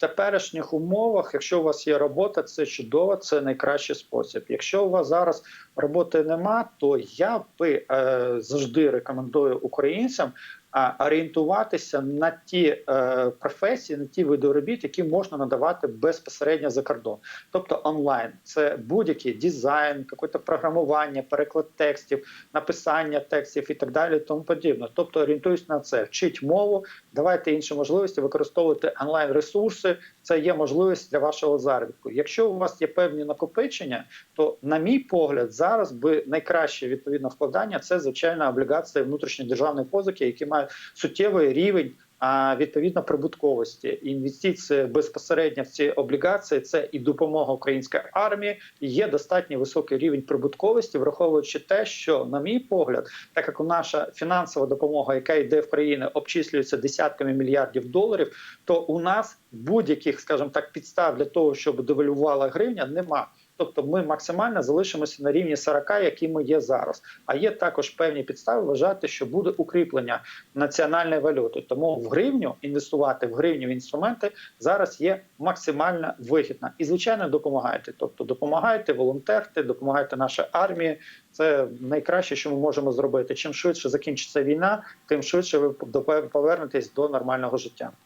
теперішніх умовах, якщо у вас є робота, це чудово, це найкращий спосіб. Якщо у вас зараз роботи нема, то я би е, завжди рекомендую українцям орієнтуватися на ті е, професії, на ті види робіт, які можна надавати безпосередньо за кордон, тобто онлайн. Це будь-який дизайн, якесь програмування, переклад текстів, написання текстів і так далі, тому подібне. Тобто орієнтуюсь на це, вчіть мову, давайте інші можливості, використовувати онлайн ресурси. Це є можливість для вашого заробітку. Якщо у вас є певні накопичення, то, на мій погляд, зараз би найкраще відповідно вкладання це звичайно облігації внутрішньої державної позики, які мають суттєвий рівень. А відповідно прибутковості інвестиції безпосередньо в ці облігації це і допомога української армії, є достатньо високий рівень прибутковості, враховуючи те, що, на мій погляд, так як у наша фінансова допомога, яка йде в країни, обчислюється десятками мільярдів доларів, то у нас будь-яких, скажімо так, підстав для того, щоб девальвувала гривня, нема. Тобто ми максимально залишимося на рівні 40, які ми є зараз. А є також певні підстави вважати, що буде укріплення національної валюти. Тому в гривню інвестувати в гривню в інструменти зараз є максимально вигідно. І звичайно допомагайте. Тобто допомагайте, волонтерте, допомагайте нашій армії. Це найкраще, що ми можемо зробити. Чим швидше закінчиться війна, тим швидше ви повернетесь до нормального життя.